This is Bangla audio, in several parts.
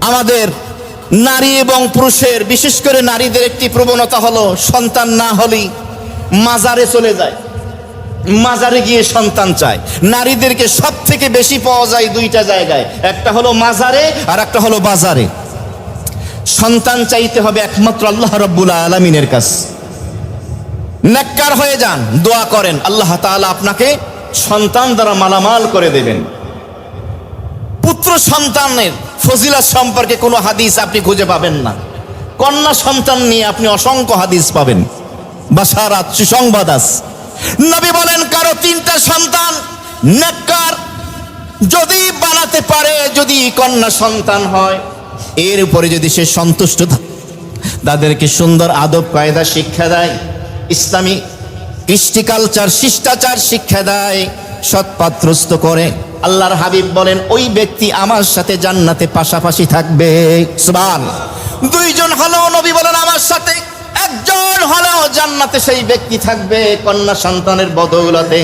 আমাদের নারী এবং পুরুষের, বিশেষ করে নারীদের একটি প্রবণতা হলো সন্তান না হলেই মাজারে চলে যায়। মাজারে গিয়ে সন্তান চায়। নারীদেরকে সব থেকে বেশি পাওয়া যায় দুইটা জায়গায়। একটা হলো মাজারে আর একটা হলো বাজারে। সন্তান চাইতে হবে একমাত্র আল্লাহ রব্বুল আলমিনের কাছে। নেককার হয়ে যান, দোয়া করেন, আল্লাহ তাআলা আপনাকে সন্তান দ্বারা মালামাল করে দেবেন। পুত্র সন্তানের ফজিলত সম্পর্কে কোনো হাদিস আপনি খুঁজে পাবেন না। কন্যা সন্তান নিয়ে আপনি অসংখ্য হাদিস পাবেন। বাসারাত, সুসংবাদ আছে। নবী বলেন, কারও তিনটা সন্তান নেককার, যদি বানাতে পারে, যদি কন্যা সন্তান হয়, এর উপরে যদি সে সন্তুষ্ট থাকে, তাদেরকে সুন্দর আদব, কায়দা শিক্ষা দেয়, ইসলামী কৃষ্টি কালচার, শিষ্টাচার শিক্ষা দেয় সৎপাত্রস্ত করে। আল্লাহর হাবিব বলেন, ওই ব্যক্তি আমার সাথে জান্নাতে পাশাপাশি থাকবে। সুবান দুইজন হলো নবী বলেন, আমার সাথে একজন হলো জান্নাতে সেই ব্যক্তি থাকবে কন্যা সন্তানের বদৌলতে।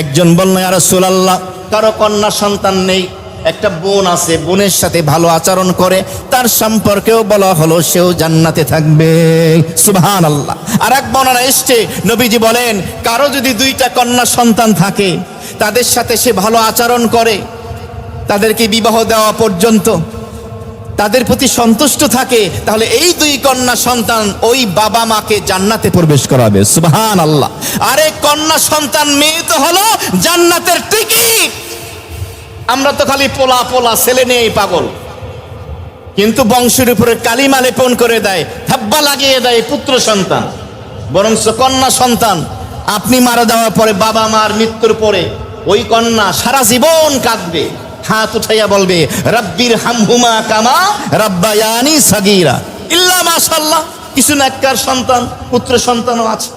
একজন বলল আর সুলাল্লাহ কারও কন্যা সন্তান নেই একটা বোন আছে, বোনের সাথে ভালো আচরণ করে, তার সম্পর্কেও বলা হলো সেও জান্নাতে থাকবে। সুবহান আল্লাহ আর এক বর্ণনা এসছে, নবীজি বলেন, কারও যদি দুইটা কন্যা সন্তান থাকে, তাদের সাথে সে ভালো আচরণ করে, তাদেরকে বিবাহ দেওয়া পর্যন্ত, তাদের প্রতি সন্তুষ্ট থাকে, তাহলে এই দুই কন্যা সন্তান ওই বাবা মাকে জান্নাতে প্রবেশ করাবে। সুবহান আল্লাহ আরে কন্যা সন্তান মেয়ে তো হলো জান্নাতের টিকিট। আমরা তো খালি পোলা পোলা, ছেলে নিয়েই পাগল। কিন্তু বংশের উপরে কালিমা লেপন করে দেয় থাব্বা লাগিয়ে দেয় পুত্র সন্তান। বরং কন্যা সন্তান, আপনি মারা যাওয়ার পরে বাবা মার মৃত্যুর পরে ওই কন্যা সারা জীবন কাঁদবে, হাত উঠাইয়া বলবে, রব্বির হামহুমা কামা রাব্বায়ানি সাগীরা। ইল্লা মাশাল্লাহ কিছু নাক্কার সন্তান, পুত্র সন্তানও আছে।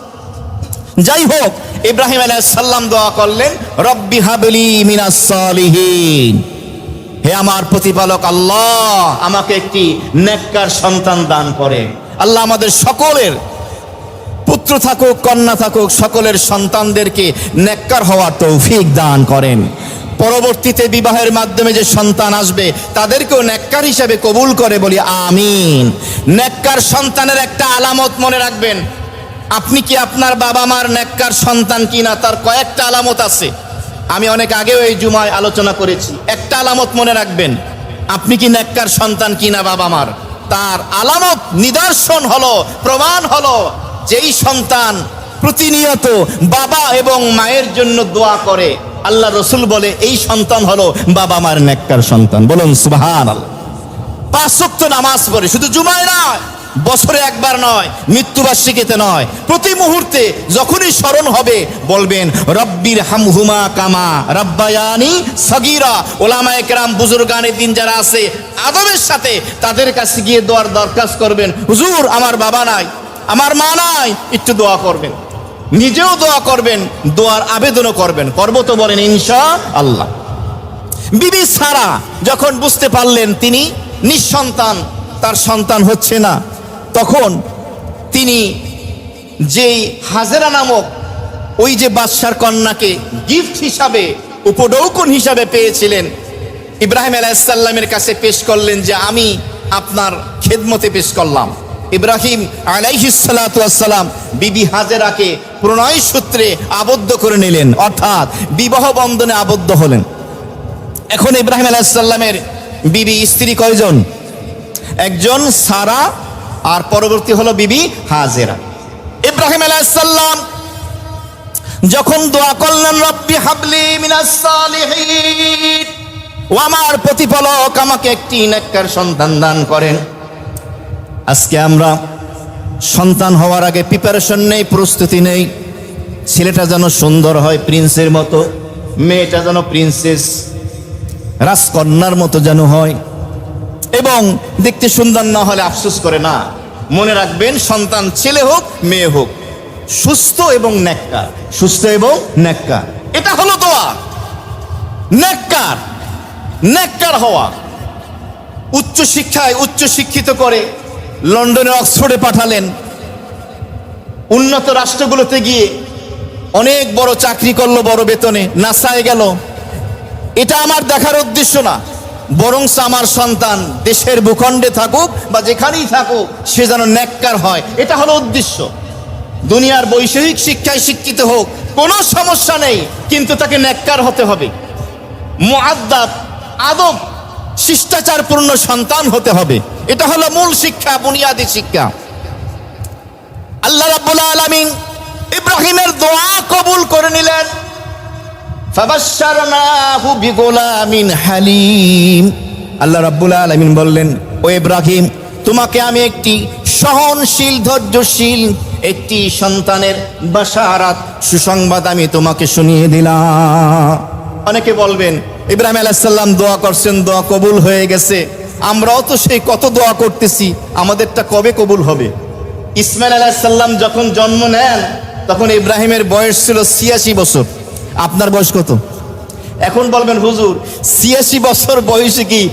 যাই হোক, ইব্রাহিম সালাম দোয়া করলেন, রব্বি হাবলি মিনাস সালিহিন। হে আমার প্রতিপালক আল্লাহ, আমাকে একটি নেককার সন্তান দান করে আল্লাহ আমাদের সকলের পুত্র থাকুক, কন্যা থাকুক, সকলের সন্তানদেরকে নেককার হওয়ার তৌফিক দান করেন। পরবর্তীতে বিবাহের মাধ্যমে যে সন্তান আসবে, তাদেরকেও নেককার হিসাবে কবুল করে বলি, আমিন। নেককার সন্তানের একটা আলামত মনে রাখবেন আপনি কি আপনার বাবা মার নেককার সন্তান কিনা? তার কয়েকটা আলামত আছে। আমি অনেক আগেও এই জুমায় আলোচনা করেছি। একটা আলামত মনে রাখবেন, আপনি কি নেককার সন্তান কিনা বাবা মার? তার আলামত নিদর্শন হলো, প্রমাণ হলো, যেই সন্তান প্রতিনিয়ত বাবা এবং মায়ের জন্য দোয়া করে। আল্লাহ রসুল বলে, এই সন্তান হলো বাবা মার নেককার সন্তান। বলুন আল্লাহ পাঁচ নামাজ পড়ে, শুধু জুমায় নয় বছরে একবার নয়, মৃত্যুবার্ষিকীতে নয়। প্রতি মুহূর্তে যখনই স্মরণ হবে, বলবেন, রব্বির হামহুমা কামা রব্বায়ানি সগীরা। ওলামা একরাম বুজুর্গানের দিন যারা আছে আদমের সাথে তাদের কাছে গিয়ে দোয়ার দরখাস্ত করবেন, হুজুর, আমার বাবা নাই, আমার মা নাই। একটু দোয়া করবেন। নিজেও দোয়া করবেন, দোয়ার আবেদনও করবেন। করব তো বলেন ইনশা আল্লাহ বিবি সারা, যখন বুঝতে পারলেন তিনি নিঃসন্তান, তার সন্তান হচ্ছে না। তখন তিনি যেই হাজেরা নামক ওই যে বাদশার কন্যাকে গিফট হিসাবে, উপডৌকন হিসাবে পেয়েছিলেন, ইব্রাহিম আলাইসাল্লামের কাছে পেশ করলেন যে, আমি আপনার খেদমতে পেশ করলাম। ইব্রাহিম আলাইহিসালাম বিবি হাজেরাকে প্রণয় সূত্রে আবদ্ধ করে নিলেন, অর্থাৎ বিবাহ বন্ধনে আবদ্ধ হলেন। এখন ইব্রাহিম আলাইসাল্লামের বিবি স্ত্রী কয়জন? একজন সারা আর পরবর্তী হলো বিবি হাজেরা। ইব্রাহিম আলাইসাল্লাম যখন দোয়া করলেন, রব্বি হাবলি ও আমার প্রতিপালক আমাকে একটি নেককার সন্তান দান করেন। আজকে আমরা সন্তান হওয়ার আগে প্রিপারেশন নেই, প্রস্তুতি নেই। ছেলেটা যেন সুন্দর হয় প্রিন্সের মতো। মেয়েটা যেন প্রিন্সেস রাজকন্যার মতো যেন হয়। এবং দেখতে সুন্দর না হলে আফসোস করে না। মনে রাখবেন, সন্তান ছেলে হোক, মেয়ে হোক, সুস্থ এবং নেককার সুস্থ এবং নেককার এটা হলো দোয়া। নেককার নেককার হওয়া। উচ্চ শিক্ষায় উচ্চ শিক্ষিত করে লন্ডনে অক্সফোর্ডে পাঠালেন। উন্নত রাষ্ট্রগুলোতে গিয়ে অনেক বড় চাকরি করল, বড় বেতনে, নাসায় গেল। এটা আমার দেখার উদ্দেশ্য না। বরংস আমার সন্তান দেশের ভূখণ্ডে থাকুক বা যেখানেই থাকুক, সে যেন নেককার হয়। এটা হলো উদ্দেশ্য। দুনিয়ার বৈষয়িক শিক্ষায় শিক্ষিত হোক, কোনো সমস্যা নেই, কিন্তু তাকে নেককার হতে হবে। মুআদ্দাব আদব, শিষ্টাচারপূর্ণ সন্তান হতে হবে। এটা হলো মূল শিক্ষা, বুনিয়াদী শিক্ষা। আল্লাহ রাব্বুল আলামিন ইব্রাহিমের দোয়া কবুল করে নিলেন। আল্লাহ রাব্বুল আলামিন বললেন, ও ইব্রাহিম, তোমাকে আমি একটি সহনশীল, ধৈর্যশীল, একটি সন্তানের বাসারাত সুসংবাদ আমি তোমাকে শুনিয়ে দিলাম। অনেকে বলবেন, ইব্রাহিম আলাইসাল্লাম দোয়া করছেন, দোয়া কবুল হয়ে গেছে। আমরাও তো সেই কত দোয়া করতেছি, আমাদেরটা কবে কবুল হবে? ইসমাইল আলাইসাল্লাম যখন জন্ম নেন, তখন ইব্রাহিমের বয়স ছিল ছিয়াশি বছর। আপনার বয়স কত? এখন বলবেন, হুজুর, ছিয়াশি বছর বয়সে কি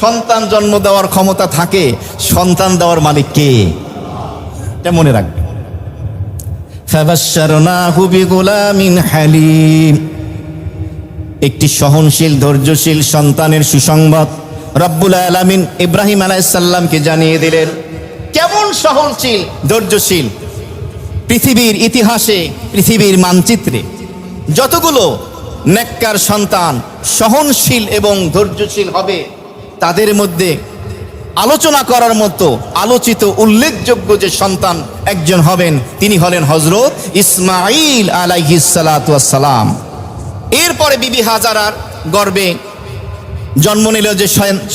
সন্তান জন্ম দেওয়ার ক্ষমতা থাকে? সন্তান দেওয়ার মালিক কে? এটা মনে হালিম। একটি সহনশীল, ধৈর্যশীল সন্তানের সুসংবাদ রব্বুল আলামিন ইব্রাহিম আলাইসাল্লামকে জানিয়ে দিলেন। কেমন সহনশীল, ধৈর্যশীল পৃথিবীর ইতিহাসে, পৃথিবীর মানচিত্রে। যতগুলো নেককার সন্তান সহনশীল এবং ধৈর্যশীল হবে, তাদের মধ্যে আলোচনা করার মতো আলোচিত উল্লেখযোগ্য যে সন্তান একজন হবেন, তিনি হলেন হজরত ইসমাইল আলাইহিসালাম এরপরে বিবি হাজারার গর্বে জন্ম নিল যে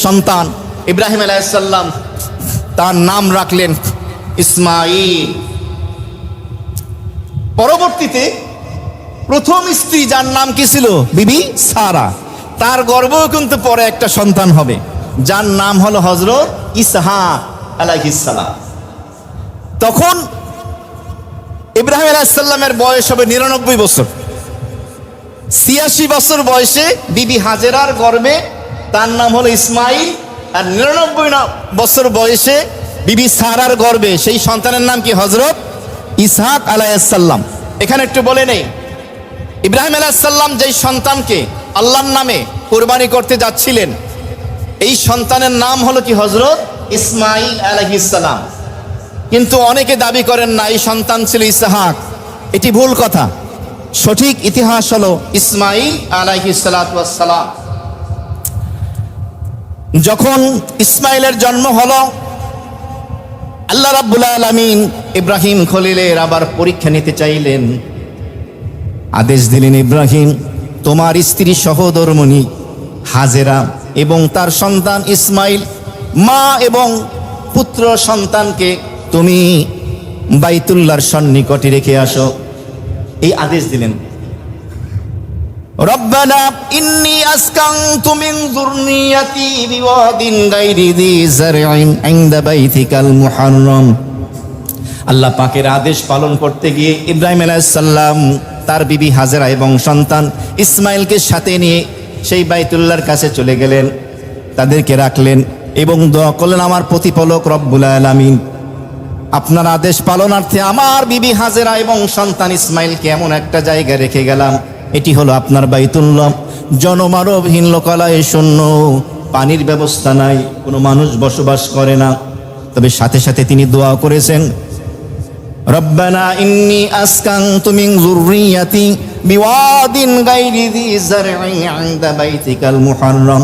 সন্তান ইব্রাহিম আলাইসাল্লাম তার নাম রাখলেন ইসমাইল পরবর্তীতে প্রথম স্ত্রী যার নাম কি ছিল? বিবি সারা। তার গর্ভেও কিন্তু পরে একটা সন্তান হবে। যার নাম হলো হজরত ইসহা আলাইহিসালাম তখন ইব্রাহিম আলাইসাল্লামের বয়স হবে নিরানব্বই বছর। ছিয়াশি বছর বয়সে বিবি হাজেরার গর্বে তার নাম হলো ইসমাইল আর নিরানব্বই বছর বয়সে বিবি সারার গর্বে সেই সন্তানের নাম কি? হজরত ইসহাক আলাইসাল্লাম এখানে একটু বলে নেই। ইব্রাহিম আলাইসাল্লাম যেই সন্তানকে আল্লাহর নামে কোরবানি করতে যাচ্ছিলেন, এই সন্তানের নাম হলো কি হজরত ইসমাইল আলহিসাল্লাম কিন্তু অনেকে দাবি করেন না, এই সন্তান ছিল ইসহাক। এটি ভুল কথা। সঠিক ইতিহাস হলো ইসমাইল আলাইহিসালাম যখন ইসমাইলের জন্ম হলো, আল্লাহ রাব্বুল আলামিন ইব্রাহিম খলিলের আবার পরীক্ষা নিতে চাইলেন। আদেশ দিলেন ইব্রাহিম, তোমার স্ত্রী সহধর্মণি হাজেরা এবং তার সন্তান ইসমাইল, মা এবং পুত্র সন্তানকে তুমি বাইতুল্লাহর সন্নিকটে রেখে আসো। এই আদেশ দিলেন। আল্লাহ পাকের আদেশ পালন করতে গিয়ে ইব্রাহিম আলাইসাল্লাম তার বিবি হাজেরা এবং সন্তান ইসমাইলকে সাথে নিয়ে সেই বাইতুল্লাহর কাছে চলে গেলেন। তাদেরকে রাখলেন এবং দোয়া করলেন, আমার প্রতিপালক রব্বুল আলামিন, আপনার আদেশ পালনার্থে আমার বিবি হাজেরা এবং সন্তান ইসমাইলকে এমন একটা জায়গায় রেখে গেলাম। এটি হলো আপনার বাইতুল্লাহ। জনমানবহীন লোকালয়ে শূন্য, পানির ব্যবস্থা নাই, কোনো মানুষ বসবাস করে না। তবে সাথে সাথে তিনি দোয়া করেছেন রব্বানা ইন্নি আসকানতু মিন যুররিয়াতি বিওয়াদিন গায়রি যি জারইন ইনদা বাইতিকাল মুহাররম।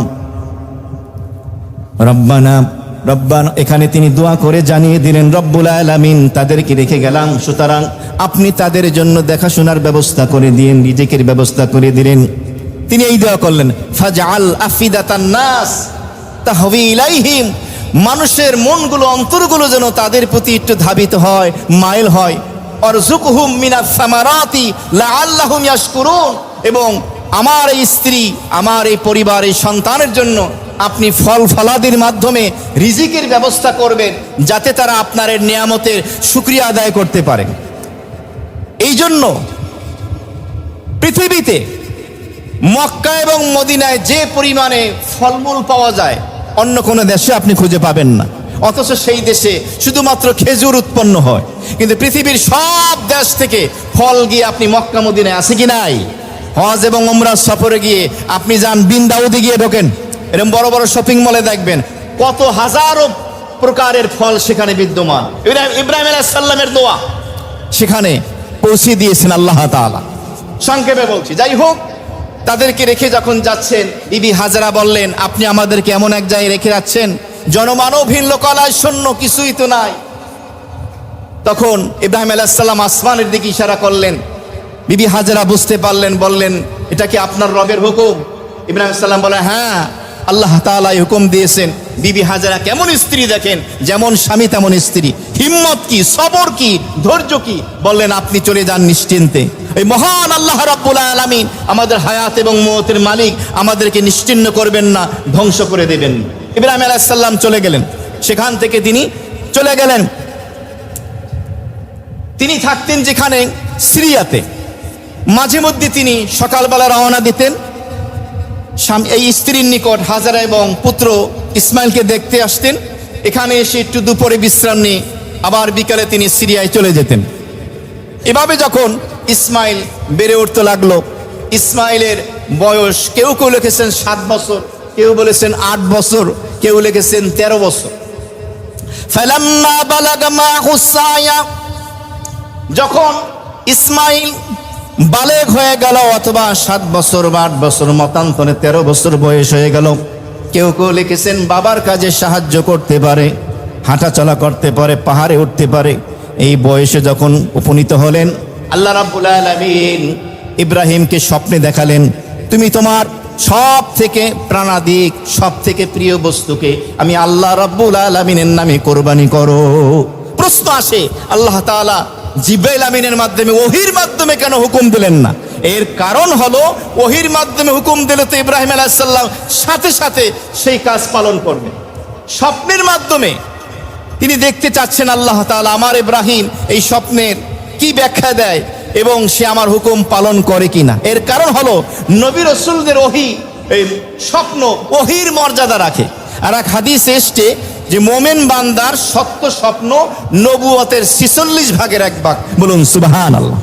রব্বানা, রব্বান, এখানে তিনি দোয়া করে জানিয়ে দিলেন, রব্বুল আলামিন, তাদেরকে রেখে গেলাম। সুতরাং আপনি তাদের জন্য দেখাশোনার ব্যবস্থা করে দিলেন, রিজিকের ব্যবস্থা করে দিলেন। তিনি এই দোয়া করলেন, ফাজআল আফিদাতান নাস তাহবি ইলাইহিম মানুষের মনগুলো, অন্তরগুলো যেন তাদের প্রতি একটু ধাবিত হয় মাইল হয়। অরজুকহুম মিনাস সামারাতি লাআল্লাহুম ইয়াশকুরুন। এবং আমার এই স্ত্রী, আমার এই পরিবার, এই সন্তানের জন্য আপনি ফল ফলাদির মাধ্যমে রিজিকের ব্যবস্থা করবেন, যাতে তারা আপনার এই নিয়ামতের সুক্রিয়া আদায় করতে পারে। এই জন্য পৃথিবীতে মক্কা এবং মদিনায় যে পরিমাণে ফলমূল পাওয়া যায় অন্য কোনো দেশে আপনি খুঁজে পাবেন না। অথচ সেই দেশে শুধুমাত্র খেজুর উৎপন্ন হয়। কিন্তু পৃথিবীর সব দেশ থেকে ফল গিয়ে আপনি মক্কা মদিনায় আছে কি নাই? হজ এবং ওমরা সফরে গিয়ে আপনি যান বিন্দাউদি গিয়ে ঢোকেন। এরকম বড় বড় শপিং মলে দেখবেন কত হাজারো প্রকারের ফল সেখানে বিদ্যমান। ইব্রাহিম- আলাইসাল্লামের দোয়া। সেখানে পৌঁছে দিয়েছেন আল্লাহ তাআলা। সংক্ষেপে বলছি, যাই হোক তাদেরকে রেখে যখন যাচ্ছেন বিবি হাজারা বললেন, আপনি আমাদেরকে এমন এক জায়গায় রেখে যাচ্ছেন জনমানবহীন লোকালয় শূন্য কিছুই তো নাই। তখন ইব্রাহিম আলাইসাল্লাম আসমানের দিকে ইশারা করলেন। বিবি হাজারা বুঝতে পারলেন, বললেন, এটা কি আপনার রবের হুকুম? ইব্রাহিম সাল্লাম বলে হ্যাঁ আল্লাহ তাআলা হুকুম দিয়েছেন। বিবি হাজারা কেমন স্ত্রী দেখেন? যেমন স্বামী তেমন স্ত্রী। হিম্মত কি? সবর কি? ধৈর্য কি? বললেন, আপনি চলে যান নিশ্চিন্তে। এই মহান আল্লাহ রাব্বুল আলামিন আমাদের হায়াত এবং মৌতের মালিক আমাদেরকে নিশ্চিন্ন করবেন না, ধ্বংস করে দেবেন। ইব্রাহিম আলাইহিস সালাম চলে গেলেন। সেখান থেকে তিনি চলে গেলেন। তিনি থাকতেন যেখানে? সিরিয়াতে। মাঝে মধ্যে তিনি সকালবেলা রওনা দিতেন। এই স্ত্রীর নিকট হাজারা এবং পুত্র ইসমাইলকে দেখতে আসতেন। এখানে এসে একটু দুপুরে বিশ্রাম নিয়ে আবার বিকালে তিনি সিরিয়ায় চলে যেতেন। এভাবে যখন ইসমাইল বেড়ে উঠতে লাগল, ইসমাইলের বয়স কেউ কেউ লিখেছেন সাত বছর, কেউ বলেছেন আট বছর, কেউ লিখেছেন তেরো বছর। যখন ইসমাইল বালেক হয়ে গেল অথবা সাত বছর বা আট বছর, মতান্তরে তেরো বছর বয়স হয়ে গেল কেউ কেউ লিখেছেন, বাবার কাজে সাহায্য করতে পারে, হাঁটাচলা করতে পারে, পাহাড়ে উঠতে পারে। এই বয়সে যখন উপনীত হলেন, আল্লাহ রাব্বুল আলামিন ইব্রাহিমকে স্বপ্নে দেখালেন, তুমি তোমার সব থেকে প্রাণাদিক সব থেকে প্রিয় বস্তুকে আমি আল্লাহ রাব্বুল আলামিনের নামে কোরবানি করো। প্রশ্ন আসে, আল্লাহ তাআলা জিব্রাইল আমিনের মাধ্যমে, ওহির মাধ্যমে কেন হুকুম দিলেন না? এর কারণ হলো ওহির মাধ্যমে হুকুম দিলে তো ইব্রাহিম আলাইসাল্লাম সাথে সাথে সেই কাজ পালন করবে। স্বপ্নের মাধ্যমে তিনি দেখতে চাচ্ছেন আল্লাহ তাআলা আমার ইব্রাহিম এই স্বপ্নের কি ব্যাখ্যা দেয় এবং সে আমার হুকুম পালন করে কিনা। এর কারণ হলো নবী রসুলদের ওহি, এই স্বপ্ন ওহির মর্যাদা রাখে। আর এক হাদিস এসছে যে মোমেন বান্দার সত্য স্বপ্ন নবুয়তের ছিচল্লিশ ভাগের এক ভাগ। বলুন সুবাহান আল্লাহ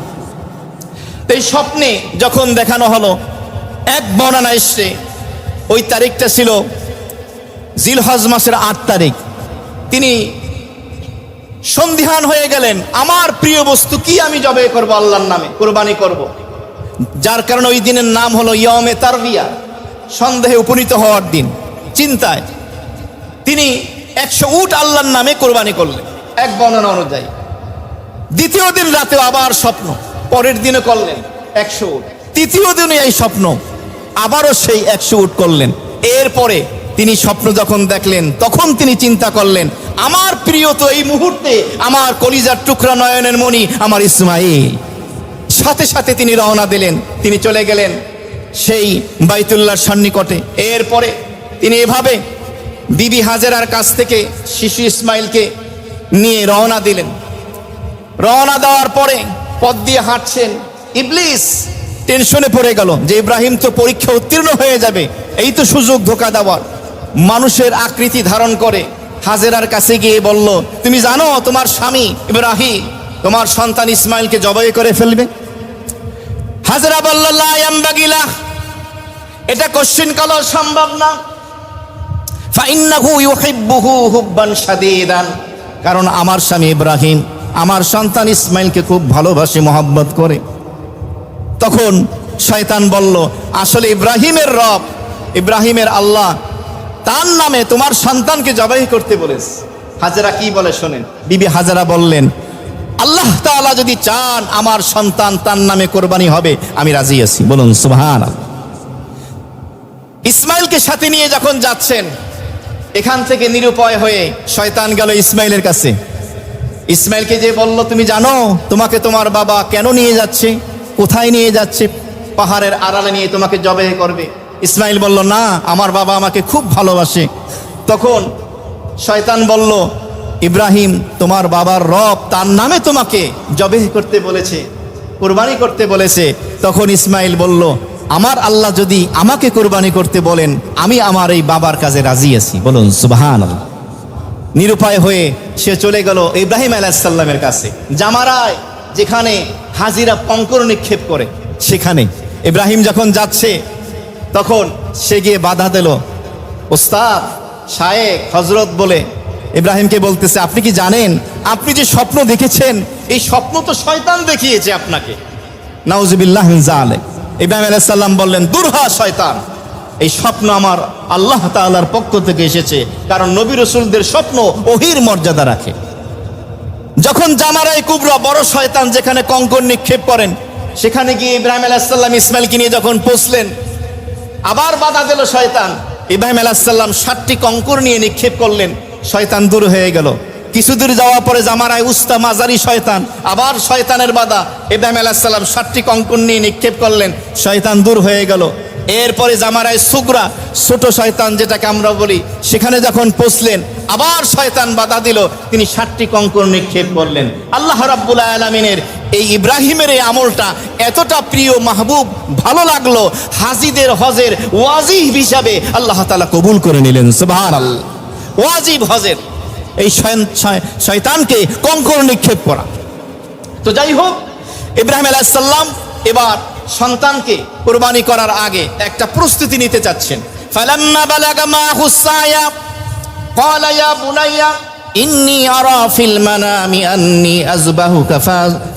এই স্বপ্নে যখন দেখানো হলো, এক বর্ণনা এসছে। ওই তারিখটা ছিল জিলহজ মাসের আট তারিখ। তিনি সন্ধিহান হয়ে গেলেন, আমার প্রিয় বস্তু, কি আমি জবে করব আল্লাহর নামে? কোরবানি করব। যার কারণে ওই দিনের নাম হলো ইয়মে তারবিয়া, সন্দেহে উপনীত হওয়ার দিন। চিন্তায় তিনি একশো উট আল্লাহর নামে কোরবানি করলেন, এক বর্ণনা অনুযায়ী। দ্বিতীয় দিন রাতে আবার স্বপ্ন। পরের দিনে করলেন একশো তৃতীয় দিনে এই স্বপ্ন। আবারও সেই একশো উট করলেন। এরপরে তিনি স্বপ্ন যখন দেখলেন, তখন তিনি চিন্তা করলেন, আমার প্রিয় তো এই মুহূর্তে আমার কলিজার টুকরা নয়নের মণি, আমার ইসমাইল। সাথে সাথে তিনি রওনা দিলেন। তিনি চলে গেলেন সেই বাইতুল্লাহর সন্নিকটে। এরপরে তিনি এভাবে বিবি হাজেরার কাছ থেকে শিশু ইসমাইলকে নিয়ে রওনা দিলেন। রওনা দেওয়ার পরে পথ দিয়ে হাঁটছেন। ইবলিস টেনশনে পড়ে গেল যে ইব্রাহিম তো পরীক্ষা উত্তীর্ণ হয়ে যাবে। এই তো সুযোগ ধোকা দেওয়ার। মানুষের আকৃতি ধারণ করে। হাজেরার কাছে গিয়ে বলল, তুমি জানো তোমার স্বামী ইব্রাহিম তোমার সন্তান ইসমাইলকে জবাই করে ফেলবে? হাজরা বলল এটা কোশ্চিন কালো, সম্ভব না। কারণ আমার স্বামী ইব্রাহিম আমার সন্তান ইসমাইলকে খুব ভালোবাসে, মোহাব্বত করে। তখন শয়তান বলল, আসলে ইব্রাহিমের রব, ইব্রাহিমের আল্লাহ, তার নামে তোমার সন্তানকে জবাই করতে বলেছে। হাজারা কি বলে শোনেন? বিবি হাজারা বললেন, আল্লাহ তাআলা যদি চান আমার সন্তান তার নামে কোরবানি হবে, আমি রাজি আছি। বলুন সুবহান ইসমাইলকে সাথে নিয়ে যখন যাচ্ছেন, এখান থেকে নিরুপায় হয়ে শয়তান গেল ইসমাইলের কাছে। ইসমাইলকে যে বলল, তুমি জানো তোমাকে তোমার বাবা কেন নিয়ে যাচ্ছে? কোথায় নিয়ে যাচ্ছে? পাহাড়ের আড়ালে নিয়ে তোমাকে জবে করবে। ইসমাইল বলল, না, আমার বাবা আমাকে খুব ভালোবাসে। তখন শয়তান বলল, ইব্রাহিম, তোমার বাবার রব তার নামে তোমাকে জবে করতে বলেছে, কোরবানি করতে বলেছে। তখন ইসমাইল বলল, আমার আল্লাহ যদি আমাকে কোরবানি করতে বলেন, আমি আমার এই বাবার কাজে রাজি আছি। বলুন সুবাহান আল্লাহ নিরুপায় হয়ে সে চলে গেল ইব্রাহিম আলাইসাল্লামের কাছে। জামারায়, যেখানে হাজিরা পঙ্কর নিক্ষেপ করে, সেখানে ইব্রাহিম যখন যাচ্ছে, তখন সে গিয়ে বাধা দিল, ওস্তাদ শায়েক হজরত বলে ইব্রাহিমকে বলতেছে, আপনি কি জানেন? আপনি যে স্বপ্ন দেখেছেন, এই স্বপ্ন তো শয়তান দেখিয়েছে আপনাকে। নাউজিবিল্লাহ ইব্রাহিম আলাইসাল্লাম বললেন, দুরহা শয়তান এই স্বপ্ন আমার আল্লাহ তাআলার পক্ষ থেকে এসেছে, কারণ নবী রসুলদের স্বপ্ন ওহির মর্যাদা রাখে। যখন জামারাই কুবরা বড় শয়তান যেখানে কঙ্কর নিক্ষেপ করেন, সেখানে গিয়ে ইব্রাহিম আলাইসাল্লাম ইসমাইলকে নিয়ে যখন পৌঁছলেন আবার বাধা দিল শয়তান। ইব্রাহিম আলাইসাল্লাম ষাটটি কঙ্কর নিয়ে নিক্ষেপ করলেন, শয়তান দূর হয়ে গেল। কিছু দূর যাওয়ার পরে জামারায় উস্তা মাজারি শয়তান, আবার শয়তানের বাধা। ইব্রাহিম আলাইসাল্লাম ষাটটি কঙ্কর নিয়ে নিক্ষেপ করলেন, শয়তান দূর হয়ে গেল। এরপরে জামারায় সুগরা, ছোট শয়তান যেটাকে আমরা বলি, সেখানে যখন পৌঁছলেন, আবার শয়তান বাধা দিল, তিনি ষাটটি কঙ্কর নিক্ষেপ করলেন। আল্লাহ রাব্বুল আলমিনের এই ইব্রাহিমের এই আমলটা এতটা প্রিয় মাহবুব, ভালো লাগল। হাজিদের, হজের ওয়াজিব হিসাবে আল্লাহ তালা কবুল করে নিলেন ওয়াজিব, হজের। এই শয়তানকে কঙ্কর নিক্ষেপ করা। তো যাই হোক, ইব্রাহিম আলাইসাল্লাম এবার সন্তানকে কোরবানি করার আগে একটা প্রস্তুতি নিতে চাচ্ছেন। ফালাম্মা বালাগা মা হুসায়া, ক্বালা ইয়া বুনাইয়া, ইন্নি আরা ফিল মানামি আন্নি আযবাহুকা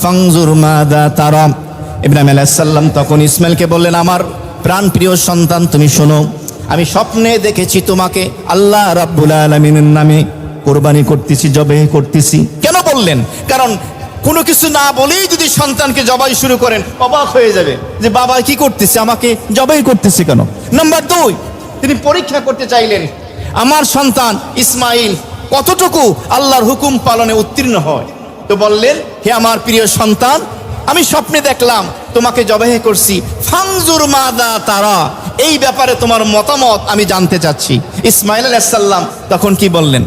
ফানজুর মাযা তারা। ইব্রাহিম আলাইহিস সালাম তখন ইসমাইলকে বললেন, আমার প্রাণ প্রিয় সন্তান, তুমি শোনো, আমি স্বপ্নে দেখেছি তোমাকে, আল্লাহ রাব্বুল আলামিনের নামে কোরবানি করতেছি জবে করতেছি। কেন বললেন? কারণ কোনো কিছু না বলেই যদি সন্তানকে জবাই শুরু করেন, অবাক হয়ে যাবে যে বাবা কি করতেছে, আমাকে জবাই করতেছে কেন? নাম্বার দুই, তিনি পরীক্ষা করতে চাইলেন, আমার সন্তান ইসমাইল, কতটুকু আল্লাহর হুকুম পালনে উত্তীর্ণ হয়? তো বললেন, হে আমার প্রিয় সন্তান, আমি স্বপ্নে দেখলাম, তোমাকে জবাই করছি ফাংজুর মাদা তারা, এই ব্যাপারে তোমার মতামত আমি জানতে চাচ্ছি। ইসমাইল আলাইসাল্লাম তখন কি বললেন,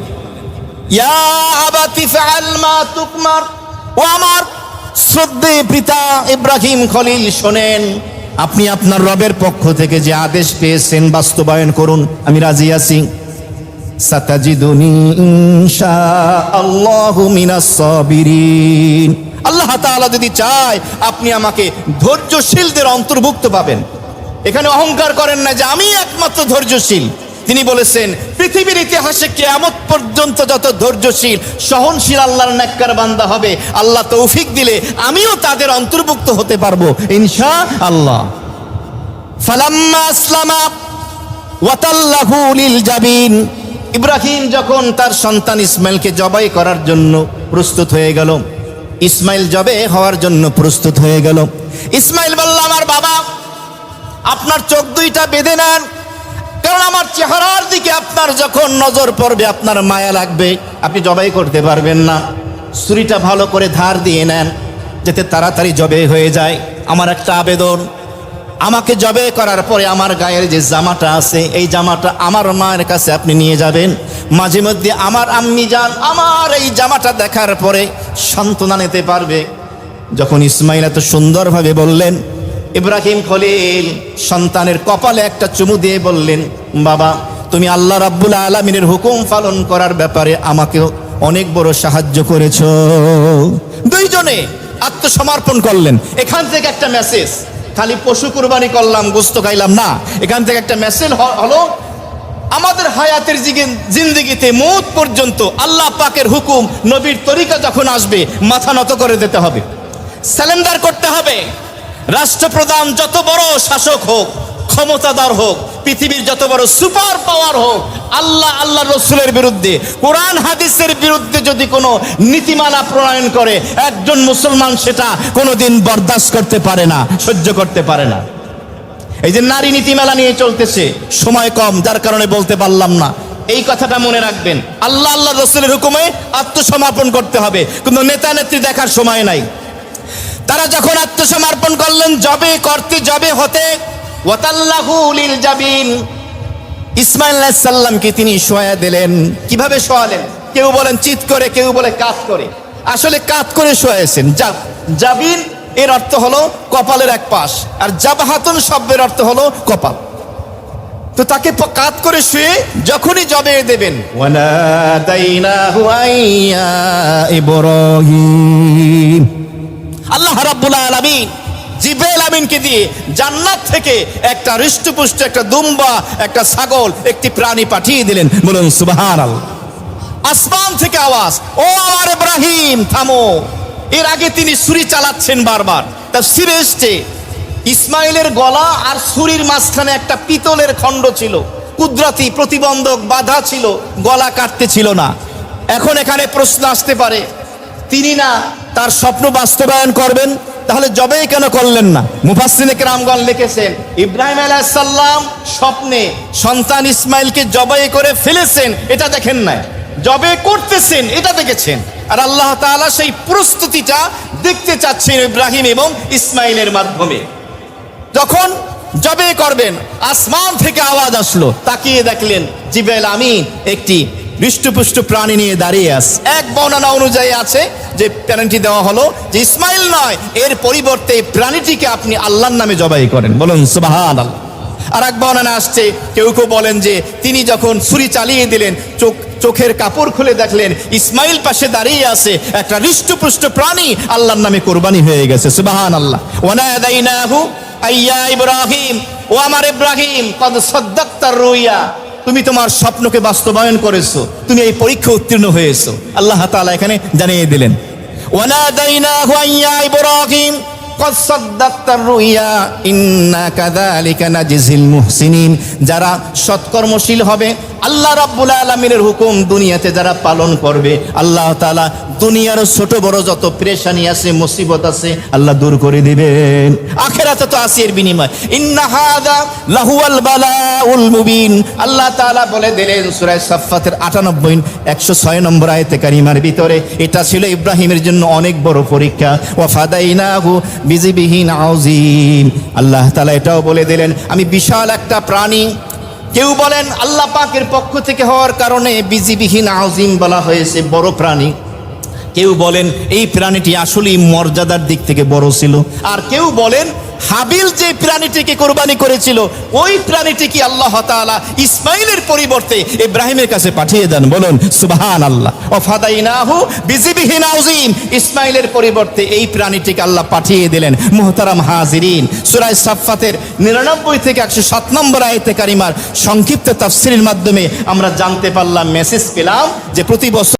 ইয়া আবাতি ফাআল মা তুকমার। ও আমার শ্রদ্ধে পিতা ইব্রাহিম খলিল শোনেন, আপনি আপনার রবের পক্ষ থেকে যে আদেশ পেয়েছেন বাস্তবায়ন করুন, আমি রাজি আছি। আল্লাহ তাআলা যদি চায়, আপনি আমাকে ধৈর্যশীলদের অন্তর্ভুক্ত পাবেন। এখানে অহংকার করেন না যে আমি একমাত্র ধৈর্যশীল। তিনি বলেছেন, পৃথিবীর ইতিহাসে কেয়ামত পর্যন্ত যত ধৈর্যশীল, সহনশীল আল্লাহর নেককার বান্দা হবে, আল্লাহ তৌফিক দিলে আমিও তাদের অন্তর্ভুক্ত হতে পারব ইনশা আল্লাহ ফালাম্মা আসলামা ওয়াতাল্লাহু লিল জাবিন। ইব্রাহিম যখন তার সন্তান ইসমাইলকে জবাই করার জন্য প্রস্তুত হয়ে গেল, ইসমাইল জবে হওয়ার জন্য প্রস্তুত হয়ে গেল। ইসমাইল বলল, আমার বাবা, আপনার চোখ দুইটা বেঁধে নেন কারণ আমার চেহারার দিকে আপনার যখন নজর পড়বে, আপনার মায়া লাগবে। আপনি জবাই করতে পারবেন না। ছুরিটা ভালো করে ধার দিয়ে নেন, যাতে তাড়াতাড়ি জবে হয়ে যায়। আমার একটা আবেদন। আমাকে জবে করার পরে আমার গায়ের যে জামাটা আছে, এই জামাটা আমার মায়ের কাছে আপনি নিয়ে যাবেন। মাঝে মধ্যে আমার আম্মি যান, আমার এই জামাটা দেখার পরে সান্ত্বনা নিতে পারবে। যখন ইসমাইল এত সুন্দরভাবে বললেন ইব্রাহিম খলিল, সন্তানের কপালে একটা চুমু দিয়ে বললেন, বাবা, তুমি আল্লাহ রাব্বুল আলমিনের হুকুম পালন করার ব্যাপারে আমাকে অনেক বড় সাহায্য করেছ। দুইজনে আত্মসমর্পণ করলেন। এখান থেকে একটা মেসেজ খালি পশু কুরবানি করলাম, গোস্ত খাইলাম না। এখান থেকে একটা মেসেজ হলো, আমাদের হায়াতের জিন্দিগিতে মৌত পর্যন্ত আল্লাহ পাকের হুকুম নবীর তরিকা যখন আসবে, মাথা নত করে দিতে হবে। স্যালেন্ডার করতে হবে। রাষ্ট্রপ্রধান যত বড় শাসক হোক ক্ষমতাদার হোক, পৃথিবীর যত বড় সুপার পাওয়ার হোক, আল্লাহ আল্লাহ রসুলের বিরুদ্ধে, কোরআন হাদিসের বিরুদ্ধে যদি কোনো নীতিমালা প্রণয়ন করে, একজন মুসলমান সেটা কোনোদিন বরদাস্ত করতে পারে না, সহ্য করতে পারে না। এই যে নারী নীতিমালা নিয়ে চলতেছে, সময় কম, যার কারণে বলতে পারলাম না। এই কথাটা মনে রাখবেন। আল্লাহ আল্লাহ রসুলের হুকুমে আত্মসমর্পণ করতে হবে, কিন্তু নেতা নেত্রী দেখার সময় নাই। তারা যখন আত্মসমর্পণ করলেন জবে করতে জবে হতে, ওয়াতাল্লাহু লিল জাবিন। ইসমাইল সাল্লামকে তিনি শোয়া দিলেন। কীভাবে শোয়ালেন? কেউ বলেন, চিৎ করে, কেউ বলে, কাত করে। আসলে কাত করে শোয়াইছেন। যা, জাবিন, এর অর্থ হলো কপালের এক পাশ। আর জাবাহাতুন শব্দের অর্থ হলো কপাল। তো তাকে কাত করে শুয়ে যখনই জবে দেবেন, ওয়ানাদাইনাহু আইয়া ইব্রাহিম। আল্লাহ রাব্বুল আলামিন জিব্রাইল আমিনকে দিয়ে জান্নাত থেকে একটা হৃষ্টপুষ্ট, একটা দুম্বা, একটা ছাগল, একটি প্রাণী পাঠিয়ে দিলেন। বলুন, সুবহানাল্লাহ। আসমান থেকে আওয়াজ, ও আমার ইব্রাহিম, থামো। এর আগে তিনি ছুরি চালাচ্ছেন বারবার। তা সিরে ইসমাইলের গলা আর ছুরির মাঝখানে একটা পিতলের খণ্ড ছিল। কুদরতি প্রতিবন্ধক বাধা ছিল, গলা কাটতে ছিল না। এখন এখানে প্রশ্ন আসতে পারে তিনি না তার স্বপ্ন বাস্তবায়ন করবেন, তাহলে জবেই কেন করলেন না? মুফাসসিনে কেরামগণ লিখেছেন, ইব্রাহিম আলাইসাল্লাম স্বপ্নে সন্তান ইসমাইলকে জবাই করে ফেলেছেন, এটা দেখেন নাই। জবে করতেছেন, এটা দেখেছেন। আর আল্লাহ তাআলা সেই প্রস্তুতিটা দেখতে চাচ্ছেন ইব্রাহিম এবং ইসমাইলের মাধ্যমে। যখন জবে করবেন, আসমান থেকে আওয়াজ আসলো, তাকিয়ে দেখলেন জিবেল আমিন একটি হৃষ্টপুষ্ট প্রাণী নিয়ে দাঁড়িয়ে আস। এক বর্ণনা অনুযায়ী আছে যে প্রাণীটি দেওয়া হলো যে ইসমাইল নয়, এর পরিবর্তে এই প্রাণীটিকে আপনি আল্লাহর নামে জবাই করেন। বলুন সুবাহান আল্লাহ আর এক বর্ণনা আসছে, কেউ কেউ বলেন যে তিনি যখন ছুরি চালিয়ে দিলেন, চোখ, চোখের কাপড় খুলে দেখলেন, ইসমাইল পাশে দাঁড়িয়ে আছে একটা হৃষ্টপুষ্ট প্রাণী, আল্লাহর নামে কোরবানি হয়ে গেছে। সুবাহান আল্লাহ ওয়ানাদাইনাহু আইয়া ইব্রাহিম, ও আমার ইব্রাহিম, কদ সদ্দাক্তার রুইয়া। তুমি তোমার স্বপ্নকে বাস্তবায়ন করেছ, তুমি এই পরীক্ষা উত্তীর্ণ হয়েছো। আল্লাহ তাআলা এখানে জানিয়ে দিলেন, ওয়ানাদাইনাহু আইয়া ইব্রাহিম। যারা সৎকর্মশীল হবে, আল্লাহ রাব্বুল আলমিনের হুকুম দুনিয়াতে যারা পালন করবে, আল্লাহ তালা দুনিয়ার ছোট বড় যত প্রেশানি আছে, মুসিবত আছে, আল্লাহ দূর করে দিবেন। আখেরাতে তো আসি এর বিনিময়। ইন্নাহাদা লাহুয়াল বালাউল মুবিন। আল্লাহ তাআলা বলে দিলেন সূরা সাফফাতের 98 106 নম্বর আয়াতে কারিমার ভিতরে, এটা ছিল ইব্রাহিমের জন্য অনেক বড় পরীক্ষা। ওয়া ফাদাইনাহু বিজিবিহিন আউজিম আল্লাহ তালা এটাও বলে দিলেন, আমি বিশাল একটা প্রাণী। কেউ বলেন আল্লাহ পাকের পক্ষ থেকে হওয়ার কারণে বিজিবিহীন আউজিম বলা হয়েছে, বড় প্রাণী। কেউ বলেন এই প্রাণীটি আসলেই মর্যাদার দিক থেকে বড় ছিল। আর কেউ বলেন হাবিল যে প্রাণীটিকে কোরবানি করেছিল, ওই প্রাণীটি কি আল্লাহ তাআলা ইসমাইলের পরিবর্তে ইব্রাহিমের কাছে পাঠিয়ে দেন। বলুন সুবহান আল্লাহ অফাদাইনাহু বিজিবিহিন আউজিম ইসমাইলের পরিবর্তে এই প্রাণীটিকে আল্লাহ পাঠিয়ে দিলেন। মুহতারাম হাজিরিন। সূরা সাফফাতের 99 থেকে 107 নম্বর আয়াতে কারিমার সংক্ষিপ্ত তাফসীরের মাধ্যমে আমরা জানতে পারলাম, মেসেজ পেলাম যে প্রতি বছর